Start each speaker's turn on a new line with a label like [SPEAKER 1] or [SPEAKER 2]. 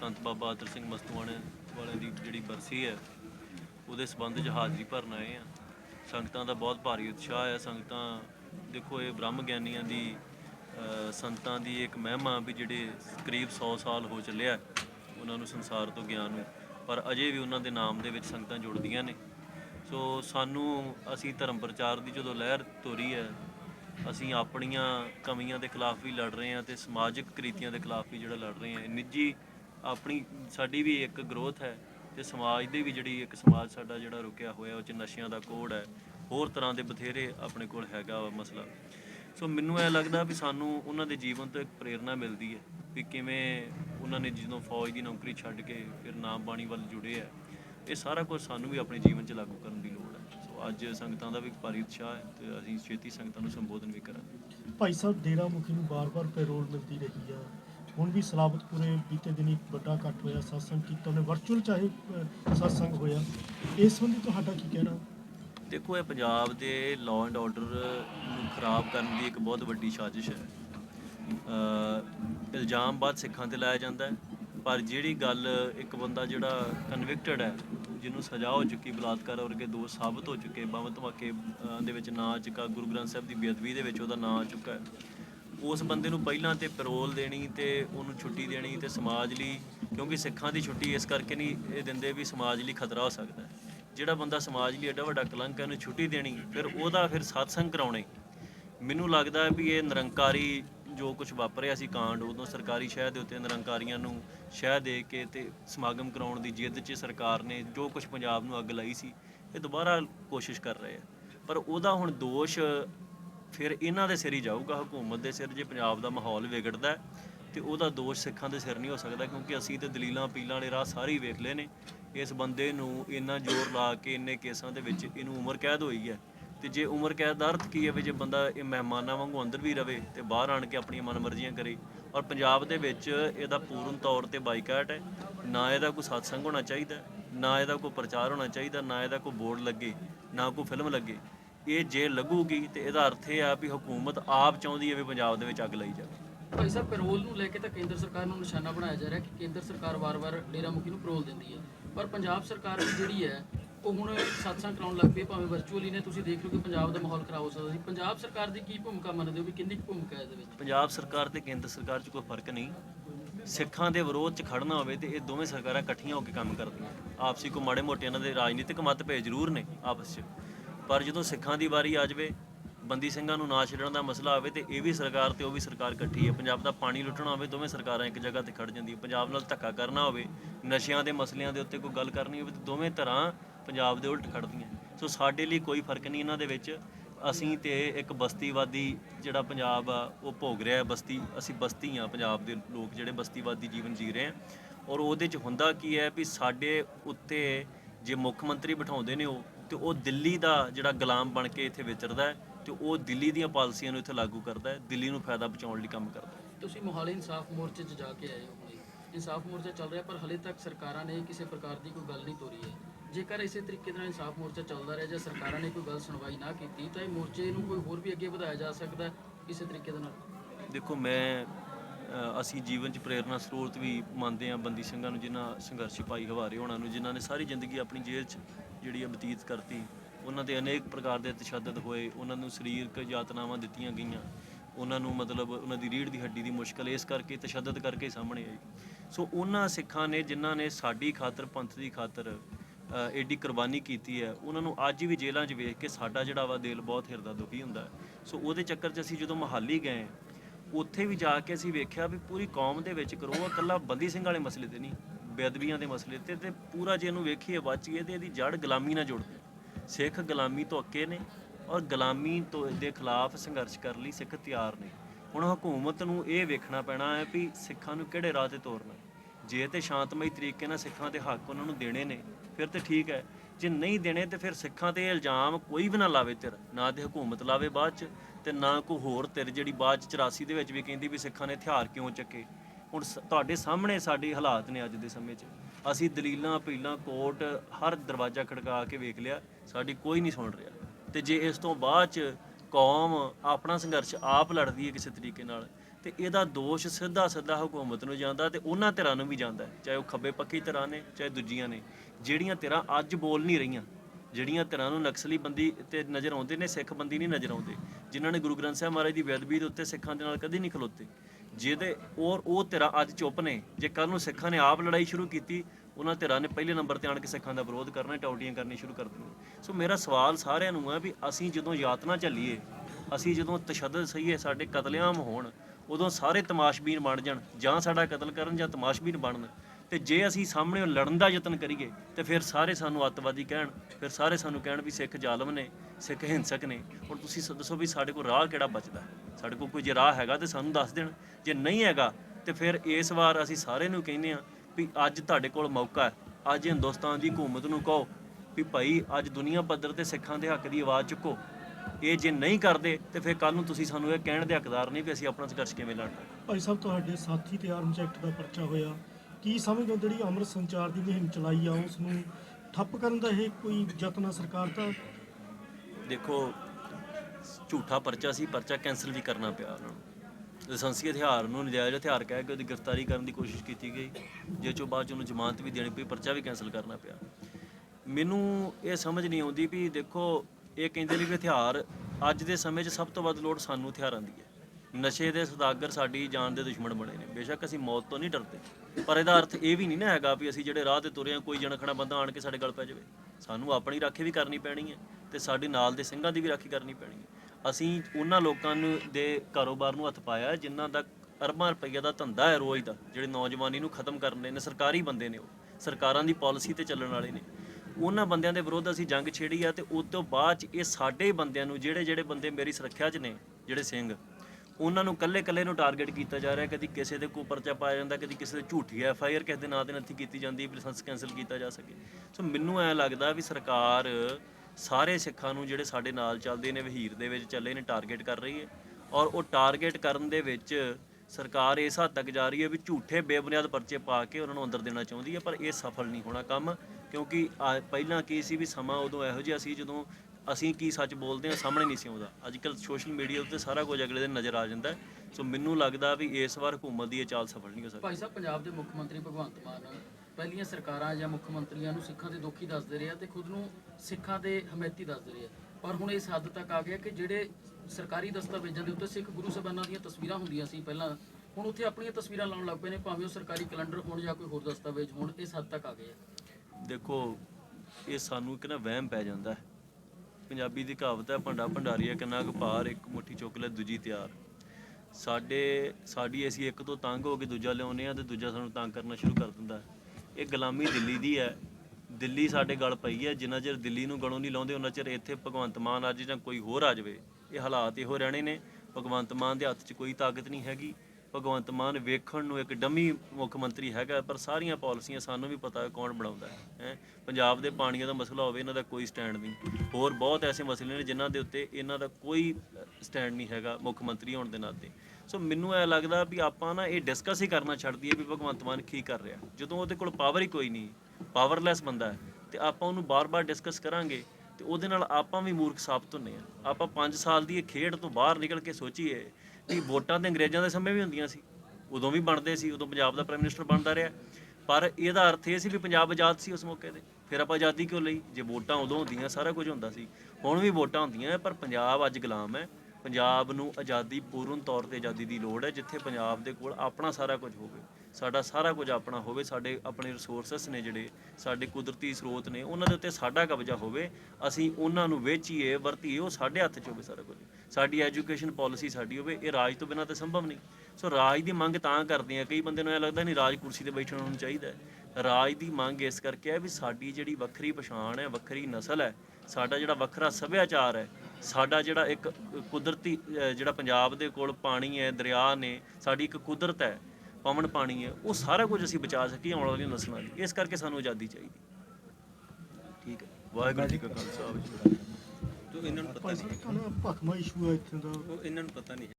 [SPEAKER 1] ਸੰਤ ਬਾਬਾ ਅਤਰ ਸਿੰਘ ਮਸਤੂਆਣੇ ਵਾਲਿਆਂ ਦੀ ਜਿਹੜੀ ਬਰਸੀ ਹੈ ਉਹਦੇ ਸਬੰਧ 'ਚ ਹਾਜ਼ਰੀ ਭਰਨ ਆਏ ਆ ਸੰਗਤਾਂ ਦਾ ਬਹੁਤ ਭਾਰੀ ਉਤਸ਼ਾਹ ਹੈ। ਸੰਗਤਾਂ ਦੇਖੋ ਇਹ ਬ੍ਰਹਮ ਗਿਆਨੀਆਂ ਦੀ ਅ, ਸੰਤਾਂ ਦੀ ਇੱਕ ਮਹਿਮਾ ਵੀ ਜਿਹੜੇ ਕਰੀਬ 100 ਸਾਲ ਹੋ ਚੱਲਿਆ ਉਹਨਾਂ ਨੂੰ ਸੰਸਾਰ ਤੋਂ ਗਿਆਨ ਨੂੰ। ਪਰ ਅਜੇ ਵੀ ਉਹਨਾਂ ਦੇ ਨਾਮ ਦੇ ਵਿੱਚ ਸੰਗਤਾਂ ਜੁੜਦੀਆਂ ਨੇ। ਸੋ ਸਾਨੂੰ ਅਸੀਂ ਧਰਮ ਪ੍ਰਚਾਰ ਦੀ ਜਦੋਂ ਲਹਿਰ ਤੋਰੀ ਹੈ ਅਸੀਂ ਆਪਣੀਆਂ ਕਮੀਆਂ ਦੇ ਖਿਲਾਫ ਵੀ ਲੜ ਰਹੇ ਹਾਂ ਤੇ ਸਮਾਜਿਕ ਕ੍ਰਿਤੀਆਂ ਦੇ ਖਿਲਾਫ ਵੀ ਜਿਹੜਾ ਲੜ ਰਹੇ ਹਾਂ। ਨਿੱਜੀ ਆਪਣੀ, ਸਾਡੀ ਵੀ ਇੱਕ ਗਰੋਥ ਹੈ ਤੇ ਸਮਾਜ ਦੇ ਵੀ ਜਿਹੜੀ ਇੱਕ ਸਮਾਜ ਸਾਡਾ ਜਿਹੜਾ ਰੁਕਿਆ ਹੋਇਆ, ਉਹ ਚ ਨਸ਼ਿਆਂ ਦਾ ਕੋੜ ਹੈ, ਹੋਰ ਤਰ੍ਹਾਂ ਦੇ ਬਥੇਰੇ ਆਪਣੇ ਕੋਲ ਹੈਗਾ ਵਾ ਮਸਲਾ। ਸੋ ਮੈਨੂੰ ਇਹ ਲੱਗਦਾ ਵੀ ਸਾਨੂੰ ਉਹਨਾਂ ਦੇ ਜੀਵਨ ਤੋਂ ਇੱਕ ਪ੍ਰੇਰਣਾ ਮਿਲਦੀ ਹੈ ਵੀ ਕਿਵੇਂ ਉਹਨਾਂ ਨੇ ਜਦੋਂ ਫੌਜ ਦੀ ਨੌਕਰੀ ਛੱਡ ਕੇ ਫਿਰ ਨਾਮ ਬਾਣੀ ਵੱਲ ਜੁੜੇ ਆ ਇਹ ਸਾਰਾ ਕੁਝ ਸਾਨੂੰ ਵੀ ਆਪਣੇ ਜੀਵਨ 'ਚ ਲਾਗੂ ਕਰਨ ਦੀ ਲੋੜ ਹੈ। ਸੋ ਅੱਜ ਸੰਗਤਾਂ ਦਾ ਵੀ ਭਾਰੀ ਉਤਸ਼ਾਹ ਹੈ ਤੇ ਅਸੀਂ ਛੇਤੀ ਸੰਗਤਾਂ ਨੂੰ ਸੰਬੋਧਨ ਵੀ ਕਰਾਂਗੇ।
[SPEAKER 2] ਭਾਈ ਸਾਹਿਬ, ਡੇਰਾ ਮੁਖੀ ਨੂੰ ਬਾਰ-ਬਾਰ ਪੈਰੋਲ ਮਿਲਦੀ ਰਹੀ ਆ। ਹੁਣ ਵੀ ਸਲਾਬਤਪੁਰੇ ਬੀਤੇ ਦਿਨੀ ਇੱਕ ਵੱਡਾ ਇਕੱਠ ਹੋਇਆ satsang ਕੀਤਾ ਉਹਨੇ ਵਰਚੁਅਲ ਚਾਹੇ satsang ਹੋਇਆ। ਇਸ ਸੰਬੰਧੀ ਤੁਹਾਡਾ ਕੀ ਕਹਿਣਾ?
[SPEAKER 1] ਦੇਖੋ, ਇਹ ਪੰਜਾਬ ਦੇ ਲਾਅ ਐਂਡ ਆਰਡਰ ਨੂੰ ਖਰਾਬ ਕਰਨ ਦੀ ਇੱਕ ਬਹੁਤ ਵੱਡੀ ਸਾਜ਼ਿਸ਼ ਹੈ। ਅ ਇਲਜ਼ਾਮ ਬਾਅਦ ਸਿੱਖਾਂ ਤੇ ਲਾਇਆ ਜਾਂਦਾ ਹੈ, ਪਰ ਜਿਹੜੀ ਗੱਲ ਇੱਕ ਬੰਦਾ ਜਿਹੜਾ ਕਨਵਿਕਟਡ ਹੈ, ਜਿਹਨੂੰ ਸਜ਼ਾ ਹੋ ਚੁੱਕੀ, ਬਲਾਤਕਾਰ ਵਰਗੇ ਦੋਸ਼ ਸਾਬਤ ਹੋ ਚੁੱਕੇ, ਬੰਬ ਧਮਾਕੇ ਦੇ ਵਿੱਚ ਨਾਂ ਆ ਚੁੱਕਾ, ਗੁਰੂ ਗ੍ਰੰਥ ਸਾਹਿਬ ਦੀ ਬੇਅਦਬੀ ਦੇ ਵਿੱਚ ਉਹਦਾ ਨਾਂ ਆ ਚੁੱਕਾ ਹੈ ਉਸ ਬੰਦੇ ਨੂੰ ਪਹਿਲਾਂ ਤੇ ਪੈਰੋਲ ਦੇਣੀ ਤੇ ਉਹਨੂੰ ਛੁੱਟੀ ਦੇਣੀ ਤੇ ਸਮਾਜ ਲਈ, ਕਿਉਂਕਿ ਸਿੱਖਾਂ ਦੀ ਛੁੱਟੀ ਇਸ ਕਰਕੇ ਨਹੀਂ ਇਹ ਦਿੰਦੇ ਵੀ ਸਮਾਜ ਲਈ ਖਤਰਾ ਹੋ ਸਕਦਾ ਜਿਹੜਾ ਬੰਦਾ ਸਮਾਜ ਲਈ ਐਡਾ ਵੱਡਾ ਕਲੰਕ ਹੈ, ਉਹਨੂੰ ਛੁੱਟੀ ਦੇਣੀ, ਫਿਰ ਉਹਦਾ ਫਿਰ satsang ਕਰਾਉਣੇ। ਮੈਨੂੰ ਲੱਗਦਾ ਵੀ ਇਹ ਨਿਰੰਕਾਰੀ ਜੋ ਕੁਝ ਵਾਪਰਿਆ ਸੀ ਕਾਂਡ, ਉਦੋਂ ਸਰਕਾਰੀ ਸ਼ਹਿਰ ਦੇ ਉੱਤੇ ਨਿਰੰਕਾਰੀਆਂ ਨੂੰ ਸ਼ਹਿ ਦੇ ਕੇ ਤੇ ਸਮਾਗਮ ਕਰਾਉਣ ਦੀ ਜਿੱਦ 'ਚ ਸਰਕਾਰ ਨੇ ਜੋ ਕੁਝ ਪੰਜਾਬ ਨੂੰ ਅੱਗ ਲਾਈ ਸੀ, ਇਹ ਦੁਬਾਰਾ ਕੋਸ਼ਿਸ਼ ਕਰ ਰਹੇ ਆ। ਪਰ ਉਹਦਾ ਹੁਣ ਦੋਸ਼ ਫਿਰ ਇਹਨਾਂ ਦੇ ਸਿਰ ਹੀ ਜਾਊਗਾ, ਹਕੂਮਤ ਦੇ ਸਿਰ, ਜੇ ਪੰਜਾਬ ਦਾ ਮਾਹੌਲ ਵਿਗੜਦਾ ਹੈ, ਤੇ ਉਹਦਾ ਦੋਸ਼ ਸਿੱਖਾਂ ਦੇ ਸਿਰ ਨਹੀਂ ਹੋ ਸਕਦਾ, ਕਿਉਂਕਿ ਅਸੀਂ ਤੇ ਦਲੀਲਾਂ, ਪੀਲਾਂ ਵਾਲੇ ਰਾਹ ਸਾਰੇ ਹੀ ਵੇਖ ਲਏ ਨੇ। ਇਸ ਬੰਦੇ ਨੂੰ ਇੰਨਾ ਜ਼ੋਰ ਲਾ ਕੇ ਇੰਨੇ ਕੇਸਾਂ ਦੇ ਵਿੱਚ ਇਹਨੂੰ ਉਮਰ ਕੈਦ ਹੋਈ ਹੈ। ਤੇ ਜੇ ਉਮਰ ਕੈਦ ਦਾ ਅਰਥ ਕੀ ਹੈ ਵੀ ਜੇ ਬੰਦਾ ਇਹ ਮਹਿਮਾਨਾਂ ਵਾਂਗੂ ਅੰਦਰ ਵੀ ਰਵੇ ਤੇ ਬਾਹਰ ਆਣ ਕੇ ਆਪਣੀਆਂ ਮਨਮਰਜ਼ੀਆਂ ਕਰੇ? ਔਰ ਪੰਜਾਬ ਦੇ ਵਿੱਚ ਇਹਦਾ ਪੂਰਨ ਤੌਰ ਤੇ ਬਾਈਕਾਟ ਹੈ, ਨਾ ਇਹਦਾ ਕੋਈ satsang ਹੋਣਾ ਚਾਹੀਦਾ, ਨਾ ਇਹਦਾ ਕੋਈ ਪ੍ਰਚਾਰ ਹੋਣਾ ਚਾਹੀਦਾ, ਨਾ ਇਹਦਾ ਕੋਈ ਬੋਰਡ ਲੱਗੇ, ਨਾ ਕੋਈ ਫਿਲਮ ਲੱਗੇ। ਇਹ ਜੇ ਲੱਗੂਗੀ ਤੇ ਇਹਦਾ ਅਰਥ ਇਹ ਆ ਵੀ ਹਕੂਮਤ ਆਪ ਚਾਹੁੰਦੀ ਹੈ ਵੀ ਪੰਜਾਬ ਦੇ ਵਿੱਚ ਅੱਗ ਲਾਈ ਜਾਵੇ।
[SPEAKER 3] ਭਾਈ ਸਾਹਿਬ ਪੈਰੋਲ ਨੂੰ ਲੈ ਕੇ ਤਾਂ ਕੇਂਦਰ ਸਰਕਾਰ ਨੂੰ ਨਿਸ਼ਾਨਾ ਬਣਾਇਆ ਜਾ ਰਿਹਾ ਕਿ ਕੇਂਦਰ ਸਰਕਾਰ ਵਾਰ-ਵਾਰ ਡੇਰਾ ਮੁਖੀ ਨੂੰ ਪੈਰੋਲ ਦਿੰਦੀ ਹੈ। ਪਰ ਪੰਜਾਬ ਸਰਕਾਰ ਵੀ ਜਿਹੜੀ ਹੈ ਉਹ ਹੁਣ satsang ਕਰਾਉਣ ਲੱਗ ਪਈ ਭਾਵੇਂ ਵਰਚੁਅਲੀ ਨੇ ਤੁਸੀਂ ਦੇਖ ਲਓ ਕਿ ਪੰਜਾਬ ਦਾ ਮਾਹੌਲ ਖਰਾਬ ਹੋ ਸਕਦਾ ਸੀ। ਪੰਜਾਬ ਸਰਕਾਰ ਦੀ ਕੀ ਭੂਮਿਕਾ ਮੰਨਦੇ ਹੋ ਵੀ ਕਿੰਨੀ ਭੂਮਿਕਾ ਹੈ ਇਹਦੇ ਵਿੱਚ?
[SPEAKER 1] ਪੰਜਾਬ ਸਰਕਾਰ ਤੇ ਕੇਂਦਰ ਸਰਕਾਰ 'ਚ ਕੋਈ ਫ਼ਰਕ ਨਹੀਂ। ਸਿੱਖਾਂ ਦੇ ਵਿਰੋਧ 'ਚ ਖੜਨਾ ਹੋਵੇ ਤੇ ਇਹ ਦੋਵੇਂ ਸਰਕਾਰਾਂ ਇਕੱਠੀਆਂ ਹੋ ਕੇ ਕੰਮ ਕਰਦੀਆਂ। ਆਪਸੀ ਕੋ ਮਾੜੇ ਮੋਟੇ ਇਹਨਾਂ ਦੇ ਰਾਜਨੀਤਿਕ ਮਤਭੇਦ ਜ਼ਰੂਰ ਨੇ ਆਪਸ 'ਚ। ਪਰ ਜਦੋਂ ਸਿੱਖਾਂ ਦੀ ਵਾਰੀ ਆ ਜਾਵੇ, ਬੰਦੀ ਸਿੰਘਾਂ ਨੂੰ ਨਾ ਛੱਡਣ ਦਾ ਮਸਲਾ ਆਵੇ ਤੇ ਇਹ ਵੀ ਸਰਕਾਰ ਤੇ ਉਹ ਵੀ ਸਰਕਾਰ ਇਕੱਠੀ ਹੈ। ਪੰਜਾਬ ਦਾ ਪਾਣੀ ਲੁੱਟਣਾ ਹੋਵੇ, ਦੋਵੇਂ ਸਰਕਾਰਾਂ ਇੱਕ ਜਗ੍ਹਾ ਤੇ ਖੜ ਜਾਂਦੀਆਂ। ਪੰਜਾਬ ਨਾਲ ਧੱਕਾ ਕਰਨਾ ਹੋਵੇ, ਨਸ਼ਿਆਂ ਦੇ ਮਸਲਿਆਂ ਦੇ ਉੱਤੇ ਕੋਈ ਗੱਲ ਕਰਨੀ ਹੋਵੇ ਤੇ ਦੋਵੇਂ ਤਰ੍ਹਾਂ ਪੰਜਾਬ ਦੇ ਉਲਟ ਖੜਦੀਆਂ ਸੋ ਸਾਡੇ ਲਈ ਕੋਈ ਫ਼ਰਕ ਨਹੀਂ ਇਹਨਾਂ ਦੇ ਵਿੱਚ। ਅਸੀਂ ਤੇ ਇੱਕ ਬਸਤੀਵਾਦੀ ਜਿਹੜਾ ਪੰਜਾਬ ਆ, ਉਹ ਭੋਗ ਰਿਹਾ ਹੈ। ਬਸਤੀ, ਅਸੀਂ ਬਸਤੀ ਆ ਪੰਜਾਬ ਦੇ ਲੋਕ ਜਿਹੜੇ ਬਸਤੀਵਾਦੀ ਜੀਵਨ ਜੀ ਰਹੇ ਆ ਔਰ ਉਹਦੇ ਚ ਹੁੰਦਾ ਕੀ ਹੈ ਵੀ ਸਾਡੇ ਉੱਤੇ ਜੇ ਮੁੱਖ ਮੰਤਰੀ ਬਿਠਾਉਂਦੇ ਨੇ ਉਹ ਤੇ ਉਹ ਦਿੱਲੀ ਦਾ ਜਿਹੜਾ ਗੁਲਾਮ ਬਣ ਕੇ ਇੱਥੇ ਵਿਚਰਦਾ ਹੈ ਤੇ ਉਹ ਦਿੱਲੀ ਦੀਆਂ ਪਾਲਿਸੀਆਂ ਨੂੰ ਇੱਥੇ ਲਾਗੂ ਕਰਦਾ ਹੈ ਦਿੱਲੀ ਨੂੰ ਫਾਇਦਾ ਪਹੁੰਚਾਉਣ ਲਈ ਕੰਮ ਕਰਦਾ ਹੈ।
[SPEAKER 3] ਤੁਸੀਂ ਮੋਹਾਲੀ ਇਨਸਾਫ ਮੋਰਚੇ 'ਚ ਜਾ ਕੇ ਆਏ ਹੋ ਹੁਣੇ। ਇਨਸਾਫ ਮੋਰਚਾ ਚੱਲ ਰਿਹਾ ਪਰ ਹਲੇ ਤੱਕ ਸਰਕਾਰਾਂ ਨੇ ਕਿਸੇ ਪ੍ਰਕਾਰ ਦੀ ਕੋਈ ਗੱਲ ਨਹੀਂ ਤੋਰੀ ਹੈ। ਜੇਕਰ ਇਸੇ ਤਰੀਕੇ ਨਾਲ ਇਨਸਾਫ ਮੋਰਚਾ ਚੱਲਦਾ ਰਿਹਾ ਜਾਂ ਸਰਕਾਰਾਂ ਨੇ ਕੋਈ ਗੱਲ ਸੁਣਵਾਈ ਨਾ ਕੀਤੀ ਤਾਂ ਇਹ ਮੋਰਚੇ ਨੂੰ ਕੋਈ ਹੋਰ ਵੀ ਅੱਗੇ ਵਧਾਇਆ ਜਾ ਸਕਦਾ ਕਿਸੇ ਤਰੀਕੇ ਦੇ ਨਾਲ?
[SPEAKER 1] ਦੇਖੋ ਮੈਂ ਅਸੀਂ ਜੀਵਨ 'ਚ ਪ੍ਰੇਰਨਾ ਸਰੋਤ ਵੀ ਮੰਨਦੇ ਆ ਬੰਦੀ ਸਿੰਘਾਂ ਨੂੰ ਜਿਨ੍ਹਾਂ ਸੰਘਰਸ਼ ਭਾਈ ਹਵਾਰੇ ਹੋਣਾ ਨੂੰ ਜਿਨ੍ਹਾਂ ਨੇ ਸਾਰੀ ਜ਼ਿੰਦਗੀ ਆਪਣੀ ਜੇਲ੍ਹ 'ਚ ਜਿਹੜੀ ਆ ਬਤੀਤ ਕਰਤੀ ਉਹਨਾਂ ਦੇ ਅਨੇਕ ਪ੍ਰਕਾਰ ਦੇ ਤਸ਼ੱਦਦ ਹੋਏ ਉਹਨਾਂ ਨੂੰ ਸਰੀਰਕ ਯਾਤਨਾਵਾਂ ਦਿੱਤੀਆਂ ਗਈਆਂ। ਉਹਨਾਂ ਨੂੰ ਮਤਲਬ ਉਹਨਾਂ ਦੀ ਰੀੜ੍ਹ ਦੀ ਹੱਡੀ ਦੀ ਮੁਸ਼ਕਲ ਇਸ ਕਰਕੇ ਤਸ਼ੱਦਦ ਕਰਕੇ ਸਾਹਮਣੇ ਆਈ। ਸੋ ਉਹਨਾਂ ਸਿੱਖਾਂ ਨੇ ਜਿਨ੍ਹਾਂ ਨੇ ਸਾਡੀ ਖਾਤਰ ਪੰਥ ਦੀ ਖਾਤਰ ਅ, ਏਡੀ ਕੁਰਬਾਨੀ ਕੀਤੀ ਹੈ ਉਹਨਾਂ ਨੂੰ ਅੱਜ ਵੀ ਜੇਲ੍ਹਾਂ 'ਚ ਵੇਖ ਕੇ ਸਾਡਾ ਜਿਹੜਾ ਵਾ ਦਿਲ ਬਹੁਤ ਹਿਰਦਾ ਦੁਖੀ ਹੁੰਦਾ ਸੋ ਉਹਦੇ ਚੱਕਰ 'ਚ ਅਸੀਂ ਜਦੋਂ ਮਹਾਲੀ ਗਏ ਉੱਥੇ ਵੀ ਜਾ ਕੇ ਅਸੀਂ ਵੇਖਿਆ ਵੀ ਪੂਰੀ ਕੌਮ ਦੇ ਵਿੱਚ ਕਰੋ ਆ ਇਕੱਲਾ ਬੰਦੀ ਸਿੰਘ ਵਾਲੇ ਮਸਲੇ ਤੇ ਨਹੀਂ। ਬੇਅਦਬੀਆਂ ਦੇ ਮਸਲੇ ਤੇ ਤੇ ਪੂਰਾ ਜੇ ਇਹਨੂੰ ਵੇਖੀਏ ਬਚੀਏ ਤੇ ਇਹਦੀ ਜੜ ਗੁਲਾਮੀ ਨਾਲ ਜੁੜਦੀ ਸਿੱਖ ਗੁਲਾਮੀ ਤੋਂ ਅੱਕੇ ਨੇ ਔਰ ਗੁਲਾਮੀ ਤੋਂ ਦੇ ਖਿਲਾਫ ਸੰਘਰਸ਼ ਕਰਨ ਲਈ ਸਿੱਖ ਤਿਆਰ ਨੇ। ਹੁਣ ਹਕੂਮਤ ਨੂੰ ਇਹ ਵੇਖਣਾ ਪੈਣਾ ਹੈ ਵੀ ਸਿੱਖਾਂ ਨੂੰ ਕਿਹੜੇ ਰਾਹ ਤੇ ਤੋਰਨਾ ਹੈ। ਜੇ ਤੇ ਸ਼ਾਂਤਮਈ ਤਰੀਕੇ ਨਾਲ ਸਿੱਖਾਂ ਦੇ ਹੱਕ ਉਹਨਾਂ ਨੂੰ ਦੇਣੇ ਨੇ, ਫਿਰ ਤੇ ਠੀਕ ਹੈ। ਜੇ ਨਹੀਂ ਦੇਣੇ ਤੇ ਫਿਰ ਸਿੱਖਾਂ ਤੇ ਇਹ ਇਲਜ਼ਾਮ ਕੋਈ ਵੀ ਨਾ ਲਾਵੇ ਧਿਰ ਨਾ ਤੇ ਹਕੂਮਤ ਲਾਵੇ ਬਾਅਦ ਚ ਤੇ ਨਾ ਕੋਈ ਹੋਰ ਧਿਰ ਜਿਹੜੀ ਬਾਅਦ ਚ 84 ਦੇ ਵਿੱਚ ਵੀ ਕਹਿੰਦੀ ਵੀ ਸਿੱਖਾਂ ਨੇ ਹਥਿਆਰ ਕਿਉਂ ਚੱਕੇ। ਹੁਣ ਸ- ਤੁਹਾਡੇ ਸਾਹਮਣੇ ਸਾਡੇ ਹਾਲਾਤ ਨੇ ਅੱਜ ਦੇ ਸਮੇਂ 'ਚ। ਅਸੀਂ ਦਲੀਲਾਂ ਅਪੀਲਾਂ ਕੋਰਟ ਹਰ ਦਰਵਾਜ਼ਾ ਖੜਕਾ ਕੇ ਵੇਖ ਲਿਆ ਸਾਡੀ ਕੋਈ ਨਹੀਂ ਸੁਣ ਰਿਹਾ। ਤੇ ਜੇ ਇਸ ਤੋਂ ਬਾਅਦ ਚ ਕੌਮ ਆਪਣਾ ਸੰਘਰਸ਼ ਆਪ ਲੜਦੀ ਹੈ ਕਿਸੇ ਤਰੀਕੇ ਨਾਲ ਤੇ ਇਹਦਾ ਦੋਸ਼ ਸਿੱਧਾ ਸਿੱਧਾ ਹਕੂਮਤ ਨੂੰ ਜਾਂਦਾ ਤੇ ਉਹਨਾਂ ਧਿਰਾਂ ਨੂੰ ਵੀ ਜਾਂਦਾ ਹੈ, ਚਾਹੇ ਉਹ ਖੱਬੇ ਪੱਖੀ ਧਿਰਾਂ ਨੇ ਚਾਹੇ ਦੂਜੀਆਂ ਨੇ। ਜਿਹੜੀਆਂ ਧਿਰਾਂ ਅੱਜ ਬੋਲ ਨਹੀਂ ਰਹੀਆਂ ਜਿਹੜੀਆਂ ਧਿਰਾਂ ਨੂੰ ਨਕਸਲੀ ਬੰਦੀ ਤੇ ਨਜ਼ਰ ਆਉਂਦੇ ਨੇ ਸਿੱਖ ਬੰਦੀ ਨਹੀਂ ਨਜ਼ਰ ਆਉਂਦੇ ਜਿਨ੍ਹਾਂ ਨੇ ਗੁਰੂ ਗ੍ਰੰਥ ਸਾਹਿਬ ਮਹਾਰਾਜ ਦੀ ਬੇਅਦਬੀ ਦੇ ਉੱਤੇ ਸਿੱਖਾਂ ਦੇ ਨਾਲ ਕਦੀ ਨਹੀਂ ਖਲੋਤੇ। ਜਿਹਦੇ ਔਰ ਉਹ ਧਿਰਾਂ ਅੱਜ ਚੁੱਪ ਨੇ। ਜੇ ਕੱਲ ਨੂੰ ਸਿੱਖਾਂ ਨੇ ਆਪ ਲੜਾਈ ਸ਼ੁਰੂ ਕੀਤੀ, ਉਹਨਾਂ ਧਿਰਾਂ ਨੇ ਪਹਿਲੇ ਨੰਬਰ ਤੇ ਆਣ ਕੇ ਸਿੱਖਾਂ ਦਾ ਵਿਰੋਧ ਕਰਨਾ ਟੌਟੀਆਂ ਕਰਨੀ ਸ਼ੁਰੂ ਕਰ ਦੇਣੀਆਂ ਸੋ ਮੇਰਾ ਸਵਾਲ ਸਾਰਿਆਂ ਨੂੰ ਹੈ ਵੀ ਅਸੀਂ ਜਦੋਂ ਯਾਤਨਾ ਝੱਲੀਏ, ਅਸੀਂ ਜਦੋਂ ਤਸ਼ੱਦਦ ਸਹੀਏ, ਸਾਡੇ ਕਤਲੇਆਮ ਹੋਣ, ਉਦੋਂ ਸਾਰੇ ਤਮਾਸ਼ਬੀਨ ਬਣ ਜਾਣ ਜਾਂ ਸਾਡਾ ਕਤਲ ਕਰਨ ਜਾਂ ਤਮਾਸ਼ਬੀਨ ਬਣਨ। ਤੇ ਜੇ ਅਸੀਂ ਸਾਹਮਣੇ ਉਹ ਲੜਨ ਦਾ ਯਤਨ ਕਰੀਏ, ਤੇ ਫਿਰ ਸਾਰੇ ਸਾਨੂੰ ਅੱਤਵਾਦੀ ਕਹਿਣ, ਫਿਰ ਸਾਰੇ ਸਾਨੂੰ ਕਹਿਣ ਵੀ ਸਿੱਖ ਜ਼ਾਲਮ ਨੇ, ਸਿੱਖ ਹਿੰਸਕ ਨੇ। ਹੁਣ ਤੁਸੀਂ ਸ- ਦੱਸੋ ਵੀ ਸਾਡੇ ਕੋਲ ਰਾਹ ਕਿਹੜਾ ਬਚਦਾ? ਸਾਡੇ ਕੋਲ ਕੋਈ ਜੇ ਰਾਹ ਹੈਗਾ ਤੇ ਸਾਨੂੰ ਦੱਸ ਦੇਣ। ਜੇ ਨਹੀਂ ਹੈਗਾ, ਤੇ ਫਿਰ ਇਸ ਵਾਰ ਅਸੀਂ ਸਾਰੇ ਨੂੰ ਕਹਿੰਦੇ ਆ ਵੀ ਅੱਜ ਤੁਹਾਡੇ ਕੋਲ ਮੌਕਾ ਹੈ। ਅੱਜ ਹਿੰਦੁਸਤਾਨ ਦੀ ਹਕੂਮਤ ਨੂੰ ਕਹੋ ਵੀ ਭਾਈ, ਅੱਜ ਦੁਨੀਆ ਪੱਧਰ ਤੇ ਸਿੱਖਾਂ ਦੇ ਹੱਕ ਦੀ ਆਵਾਜ਼ ਚੁੱਕੋ। ਇਹ ਜੇ ਨਹੀਂ ਕਰਦੇ, ਤੇ ਫਿਰ ਕੱਲ ਨੂੰ ਤੁਸੀਂ ਸਾਨੂੰ ਇਹ ਕਹਿਣ ਦੇ ਹੱਕਦਾਰ ਨਹੀਂ ਵੀ ਅਸੀਂ ਆਪਣਾ ਸੰਘਰਸ਼ ਕਿਵੇਂ ਲੜਨਾ।
[SPEAKER 2] ਭਾਈ ਸਾਹਿਬ, ਤੁਹਾਡੇ ਸਾਥੀ ਤੇ ਆਰਮਸ ਐਕਟ ਦਾ ਪਰਚਾ ਹੋਇਆ। ਕੀ ਸਮਝਦੇ ਹੋ ਜਿਹੜੀ ਅੰਮ੍ਰਿਤ ਸੰਚਾਰ ਦੀ ਮੁਹਿੰਮ ਚਲਾਈ ਆ, ਉਸ ਨੂੰ ਠੱਪ ਕਰਨ ਦਾ ਇਹ ਕੋਈ ਯਤਨ ਆ ਸਰਕਾਰ ਦਾ?
[SPEAKER 1] ਦੇਖੋ, ਝੂਠਾ ਪਰਚਾ ਸੀ, ਪਰਚਾ ਕੈਨਸਲ ਵੀ ਕਰਨਾ ਪਿਆ ਉਹਨਾਂ ਨੂੰ। ਲਾਇਸੈਂਸੀ ਹਥਿਆਰ ਨੂੰ, ਨਜਾਇਜ਼ ਹਥਿਆਰ ਕਹਿ ਕੇ ਉਹਦੀ ਗ੍ਰਿਫਤਾਰੀ ਕਰਨ ਦੀ ਕੋਸ਼ਿਸ਼ ਕੀਤੀ ਗਈ। ਜੇ ਚੋਂ ਬਾਅਦ 'ਚ ਉਹਨੂੰ ਜ਼ਮਾਨਤ ਵੀ ਦੇਣੀ ਪਈ, ਪਰਚਾ ਵੀ ਕੈਨਸਲ ਕਰਨਾ ਪਿਆ। ਮੈਨੂੰ ਇਹ ਸਮਝ ਨਹੀਂ ਆਉਂਦੀ ਵੀ ਦੇਖੋ, ਇਹ ਕਹਿੰਦੇ ਨੇ ਵੀ ਹਥਿਆਰ ਅੱਜ ਦੇ ਸਮੇਂ 'ਚ ਸਭ ਤੋਂ ਵੱਧ ਲੋੜ ਸਾਨੂੰ ਹਥਿਆਰਾਂ ਦੀ ਹੈ। ਨਸ਼ੇ ਦੇ ਸੌਦਾਗਰ ਸਾਡੀ ਜਾਨ ਦੇ ਦੁਸ਼ਮਣ ਬਣੇ ਨੇ। ਬੇਸ਼ੱਕ ਅਸੀਂ ਮੌਤ ਤੋਂ ਨਹੀਂ ਡਰਦੇ। ਪਰ ਇਹਦਾ ਅਰਥ ਇਹ ਵੀ ਨਹੀਂ ਨਾ ਹੈਗਾ ਵੀ ਅਸੀਂ ਜਿਹੜੇ ਰਾਹ ਤੇ ਤੁਰੇ ਆ ਕੋਈ ਜਣਖਣਾ ਬੰਦਾ ਆਣ ਕੇ ਸਾਡੇ ਗਲ ਪੈ ਜਾਵੇ। ਸਾਨੂੰ ਆਪਣੀ ਰਾਖੀ ਵੀ ਕਰਨੀ ਪੈਣੀ ਹੈ ਤੇ ਸਾਡੇ ਨਾਲ ਦੇ ਸਿੰਘਾਂ ਦੀ ਵੀ ਰਾਖੀ ਕਰਨੀ ਪੈਣੀ ਹੈ। ਅਸੀਂ ਉਹਨਾਂ ਲੋਕਾਂ ਨੂੰ ਦੇ ਕਾਰੋਬਾਰ ਨੂੰ ਹੱਥ ਪਾਇਆ ਹੈ ਜਿਨ੍ਹਾਂ ਦਾ ਅਰਬਾਂ ਰੁਪਈਆ ਦਾ ਧੰਦਾ ਹੈ ਰੋਜ਼ ਦਾ, ਜਿਹੜੇ ਨੌਜਵਾਨੀ ਨੂੰ ਖਤਮ ਕਰਨੇ ਨੇ, ਸਰਕਾਰੀ ਬੰਦੇ ਨੇ ਉਹ। ਸਰਕਾਰਾਂ ਦੀ ਪਾਲਿਸੀ ਤੇ ਚੱਲਣ ਵਾਲੇ ਨੇ। ਉਹਨਾਂ ਬੰਦਿਆਂ ਦੇ ਵਿਰੁੱਧ ਅਸੀਂ ਜੰਗ ਛੇੜੀ ਆ ਤੇ ਉਸ ਤੋਂ ਬਾਅਦ ਚ ਇਹ ਸਾਡੇ ਬੰਦਿਆਂ ਨੂੰ ਜਿਹੜੇ ਜਿਹੜੇ ਬੰਦੇ ਮੇਰੀ ਸੁਰੱਖਿਆ 'ਚ ਨੇ, ਜਿਹੜੇ ਸਿੰਘ ਉਹਨਾਂ ਨੂੰ ਕੱਲੇ ਕੱਲੇ ਨੂੰ ਟਾਰਗੇਟ ਕੀਤਾ ਜਾ ਰਿਹਾ, ਕਦੀ ਕਿਸੇ ਦੇ ਕੋਈ ਪਰਚਾ ਪਾਇਆ ਜਾਂਦਾ, ਕਦੀ ਕਿਸੇ ਦੇ ਝੂਠੀ ਐਫ ਆਈ ਆਰ ਕਿਸੇ ਦੇ ਨਾਂ 'ਤੇ ਨੱਥੀ ਕੀਤੀ ਜਾਂਦੀ ਹੈ ਲਾਇਸੈਂਸ ਕੈਨਸਲ ਕੀਤਾ ਜਾ ਸਕੇ। ਸੋ ਮੈਨੂੰ ਐ ਲੱਗਦਾ ਵੀ ਸਰਕਾਰ ਸਾਰੇ ਸਿੱਖਾਂ ਨੂੰ ਜਿਹੜੇ ਸਾਡੇ ਨਾਲ ਚੱਲਦੇ ਨੇ, ਵਹੀਰ ਦੇ ਵਿੱਚ ਚੱਲੇ ਨੇ ਟਾਰਗੇਟ ਕਰ ਰਹੀ ਹੈ ਔਰ ਉਹ ਟਾਰਗੇਟ ਕਰਨ ਦੇ ਵਿੱਚ ਸਰਕਾਰ ਇਸ ਹੱਦ ਤੱਕ ਜਾ ਰਹੀ ਹੈ ਵੀ ਝੂਠੇ ਬੇਬੁਨਿਆਦ ਪਰਚੇ ਪਾ ਕੇ ਉਹਨਾਂ ਨੂੰ ਅੰਦਰ ਦੇਣਾ ਚਾਹੁੰਦੀ ਹੈ, ਪਰ ਇਹ ਸਫਲ ਨਹੀਂ ਹੋਣਾ ਕੰਮ, ਕਿਉਂਕਿ ਆ- ਪਹਿਲਾਂ ਕੀ ਸੀ ਵੀ ਸਮਾਂ ਉਦੋਂ ਇਹੋ ਜਿਹਾ ਸੀ ਜਦੋਂ ਅਸੀਂ ਕੀ ਸੱਚ ਬੋਲਦੇ ਹਾਂ ਸਾਹਮਣੇ ਨਹੀਂ ਸੀ ਆਉਂਦਾ। ਅੱਜ ਕੱਲ ਸੋਸ਼ਲ ਮੀਡੀਆ ਉੱਤੇ ਸਾਰਾ ਕੁਝ ਅਗਲੇ ਦਿਨ ਨਜ਼ਰ ਆ ਜਾਂਦਾ ਹੈ। ਸੋ ਮੈਨੂੰ ਲੱਗਦਾ ਵੀ ਇਸ ਵਾਰ ਹਕੂਮਤ ਦੀ ਇਹ ਚਾਲ ਸਫਲ ਨਹੀਂ ਹੋ ਸਕਦੀ।
[SPEAKER 3] ਭਾਈ ਸਾਹਿਬ ਪੰਜਾਬ ਦੇ ਮੁੱਖ ਮੰਤਰੀ ਭਗਵੰਤ ਮਾਨ ਪਹਿਲੀਆਂ ਸਰਕਾਰਾਂ ਜਾਂ ਮੁੱਖ ਮੰਤਰੀਆਂ ਨੂੰ ਸਿੱਖਾਂ ਦੇ ਦੁੱਖੀ ਦੱਸਦੇ ਰਹੇ ਆ ਤੇ ਖੁਦ ਨੂੰ ਸਿੱਖਾਂ ਦੇ ਹਮੈਤੀ ਦੱਸਦੇ ਰਹੇ ਆ। ਪਰ ਹੁਣ ਇਸ ਹੱਦ ਤੱਕ ਆ ਗਿਆ ਕਿ ਜਿਹੜੇ ਸਰਕਾਰੀ ਦਸਤਾਵੇਜ਼ਾਂ ਦੇ ਉੱਤੇ ਸਿੱਖ ਗੁਰੂ ਸਾਹਿਬਾਨਾਂ ਦੀਆਂ ਤਸਵੀਰਾਂ ਹੁੰਦੀਆਂ ਸੀ ਪਹਿਲਾਂ ਹੁਣ ਉੱਥੇ ਆਪਣੀਆਂ ਤਸਵੀਰਾਂ ਲਾਉਣ ਲੱਗ ਪਏ ਨੇ ਭਾਵੇਂ ਉਹ ਸਰਕਾਰੀ ਕੈਲੰਡਰ ਹੋਣ ਜਾਂ ਕੋਈ ਹੋਰ ਦਸਤਾਵੇਜ਼ ਹੋਣ ਇਸ ਹੱਦ ਤੱਕ ਆ ਗਏ ਆ।
[SPEAKER 1] ਦੇਖੋ ਇਹ ਸਾਨੂੰ ਇੱਕ ਨਾ ਵਹਿਮ ਪੈ ਜਾਂਦਾ ਹੈ। ਪੰਜਾਬੀ ਦੀ ਕਹਾਵਤ ਹੈ, ਭੰਡਾ ਭੰਡਾਰੀਆ ਕਿੰਨਾ ਕੁ ਪਾਰ, ਇੱਕ ਮੁੱਠੀ ਚੁੱਕ ਲੈ ਦੂਜੀ ਤਿਆਰ। ਸਾਡੇ, ਸਾਡੀ ਅਸੀਂ ਇੱਕ ਤੋਂ ਤੰਗ ਹੋ ਕੇ ਦੂਜਾ ਲਿਆਉਂਦੇ ਆ ਤੇ ਦੂਜਾ ਸਾਨੂੰ ਤੰਗ ਕਰਨਾ ਸ਼ੁਰੂ ਕਰ ਦਿੰਦਾ ਇਹ ਗੁਲਾਮੀ ਦਿੱਲੀ ਦੀ ਹੈ। ਦਿੱਲੀ ਸਾਡੇ ਗਲ ਪਈ ਹੈ। ਜਿੰਨਾ ਚਿਰ ਦਿੱਲੀ ਨੂੰ ਗਲੋਂ ਨਹੀਂ ਲਾਉਂਦੇ ਉਹਨਾਂ ਚਿਰ ਇੱਥੇ ਭਗਵੰਤ ਮਾਨ ਅੱਜ ਜਾਂ ਕੋਈ ਹੋਰ ਆ ਜਾਵੇ। ਇਹ ਹਾਲਾਤ ਇਹੋ ਰਹਿਣੇ ਨੇ। ਭਗਵੰਤ ਮਾਨ ਦੇ ਹੱਥ 'ਚ ਕੋਈ ਤਾਕਤ ਨਹੀਂ ਹੈਗੀ। ਭਗਵੰਤ ਮਾਨ ਵੇਖਣ ਨੂੰ ਇੱਕ ਡਮੀ ਮੁੱਖ ਮੰਤਰੀ ਹੈਗਾ, ਪਰ ਸਾਰੀਆਂ ਪਾਲਿਸੀਆਂ ਸਾਨੂੰ ਵੀ ਪਤਾ ਕੌਣ ਬਣਾਉਂਦਾ ਹੈ, ਹੈਂ। ਪੰਜਾਬ ਦੇ ਪਾਣੀਆਂ ਦਾ ਮਸਲਾ ਹੋਵੇ, ਇਹਨਾਂ ਦਾ ਕੋਈ ਸਟੈਂਡ ਨਹੀਂ। ਹੋਰ ਬਹੁਤ ਐਸੇ ਮਸਲੇ ਨੇ ਜਿਨ੍ਹਾਂ ਦੇ ਉੱਤੇ ਇਹਨਾਂ ਦਾ ਕੋਈ ਸਟੈਂਡ ਨਹੀਂ ਹੈਗਾ ਮੁੱਖ ਮੰਤਰੀ ਹੋਣ ਦੇ ਨਾਤੇ। ਸੋ ਮੈਨੂੰ ਐ ਲੱਗਦਾ ਵੀ ਆਪਾਂ ਨਾ ਇਹ ਡਿਸਕਸ ਹੀ ਕਰਨਾ ਛੱਡ ਦਈਏ ਵੀ ਭਗਵੰਤ ਮਾਨ ਕੀ ਕਰ ਰਿਹਾ। ਜਦੋਂ ਉਹਦੇ ਕੋਲ ਪਾਵਰ ਹੀ ਕੋਈ ਨਹੀਂ ਪਾਵਰਲੈਸ ਬੰਦਾ ਹੈ, ਤੇ ਆਪਾਂ ਉਹਨੂੰ ਬਾਰ-ਬਾਰ ਡਿਸਕਸ ਕਰਾਂਗੇ, ਤੇ ਉਹਦੇ ਨਾਲ ਆਪਾਂ ਵੀ ਮੂਰਖ ਸਾਬਤ ਹੁੰਨੇ ਆ ਆਪਾਂ 5 ਸਾਲ ਦੀ ਇਹ ਖੇਡ ਤੋਂ ਬਾਹਰ ਨਿਕਲ ਕੇ ਸੋਚੀਏ ਵੀ ਵੋਟਾਂ ਤੇ ਅੰਗਰੇਜ਼ਾਂ ਦੇ ਸਮੇਂ ਵੀ ਹੁੰਦੀਆਂ ਸੀ। ਉਦੋਂ ਵੀ ਬਣਦੇ ਸੀ, ਉਦੋਂ ਪੰਜਾਬ ਦਾ ਪ੍ਰਾਈਮ ਮਿਨਿਸਟਰ ਬਣਦਾ ਰਿਹਾ। ਪਰ ਇਹਦਾ ਅਰਥ ਇਹ ਸੀ ਵੀ ਪੰਜਾਬ ਆਜ਼ਾਦ ਸੀ ਉਸ ਮੌਕੇ ਤੇ। ਫਿਰ ਆਪਾਂ ਆਜ਼ਾਦੀ ਕਿਉਂ ਲਈ? ਜੇ ਵੋਟਾਂ ਉਦੋਂ ਹੁੰਦੀਆਂ, ਸਾਰਾ ਕੁਝ ਹੁੰਦਾ ਸੀ। ਹੁਣ ਵੀ ਵੋਟਾਂ ਹੁੰਦੀਆਂ ਪਰ ਪੰਜਾਬ ਅੱਜ ਗੁਲਾਮ ਹੈ। ਪੰਜਾਬ ਨੂੰ ਆਜ਼ਾਦੀ ਪੂਰਨ ਤੌਰ ਤੇ ਆਜ਼ਾਦੀ ਦੀ ਲੋੜ ਹੈ, ਜਿੱਥੇ ਪੰਜਾਬ ਦੇ ਕੋਲ ਆਪਣਾ ਸਾਰਾ ਕੁਝ ਹੋਵੇ। ਸਾਡਾ ਸਾਰਾ ਕੁਝ ਆਪਣਾ ਹੋਵੇ, ਸਾਡੇ ਆਪਣੇ ਰਿਸੋਰਸਸ ਨੇ ਜਿਹੜੇ, ਸਾਡੇ ਕੁਦਰਤੀ ਸਰੋਤ ਨੇ, ਉਹਨਾਂ ਦੇ ਉੱਤੇ ਸਾਡਾ ਕਬਜ਼ਾ ਹੋਵੇ, ਅਸੀਂ ਉਹਨਾਂ ਨੂੰ ਵੇਚੀਏ, ਵਰਤੀਏ, ਉਹ ਸਾਡੇ ਹੱਥ 'ਚ ਹੋਵੇ ਸਾਰਾ ਕੁਝ। ਸਾਡੀ ਐਜੂਕੇਸ਼ਨ ਪਾਲਿਸੀ ਸਾਡੀ ਹੋਵੇ, ਇਹ ਰਾਜ ਤੋਂ ਬਿਨਾਂ ਤਾਂ ਸੰਭਵ ਨਹੀਂ। ਸੋ ਰਾਜ ਦੀ ਮੰਗ ਤਾਂ ਕਰਦੇ ਆ, ਕਈ ਬੰਦੇ ਨੂੰ ਇਹ ਲੱਗਦਾ ਨਹੀਂ ਰਾਜ ਕੁਰਸੀ ਤੇ ਬੈਠਣਾ ਨੂੰ ਚਾਹੀਦਾ ਹੈ। ਰਾਜ ਦੀ ਮੰਗ ਇਸ ਕਰਕੇ ਹੈ ਵੀ ਸਾਡੀ ਜਿਹੜੀ ਵੱਖਰੀ ਪਛਾਣ ਹੈ, ਵੱਖਰੀ ਨਸਲ ਹੈ, ਸਾਡਾ ਜਿਹੜਾ ਵੱਖਰਾ ਸੱਭਿਆਚਾਰ ਹੈ, ਸਾਡਾ ਜਿਹੜਾ ਇੱਕ ਕੁਦਰਤੀ ਜਿਹੜਾ ਪੰਜਾਬ ਦੇ ਕੋਲ ਪਾਣੀ ਹੈ, ਦਰਿਆ ਨੇ, ਸਾਡੀ ਇੱਕ ਕੁਦਰਤ ਹੈ ਪਵਨ ਪਾਣੀ ਹੈ ਉਹ ਸਾਰਾ ਕੁਝ ਅਸੀਂ ਬਚਾ ਸਕੀਏ ਆਉਣ ਵਾਲੀਆਂ ਨਸਲਾਂ ਲਈ ਇਸ ਕਰਕੇ ਸਾਨੂੰ ਆਜ਼ਾਦੀ ਚਾਹੀਦੀ ਠੀਕ ਹੈ। ਵਾਹਿਗੁਰੂ ਜੀ ਕਾ ਖਾਲਸਾ। ਵਾਹਿਗੁਰੂ ਜੀ ਕੀ ਫਤਿਹ
[SPEAKER 4] ਤੋ ਇਹਨਾਂ ਨੂੰ ਪਤਾ
[SPEAKER 2] ਸਾਹਿਬ ਤੁਹਾਨੂੰ ਭਖਮਾ ਇਸ਼ੂ ਹੈ ਇੱਥੇ ਦਾ।
[SPEAKER 4] ਉਹ ਇਹਨਾਂ ਨੂੰ ਪਤਾ ਨਹੀਂ।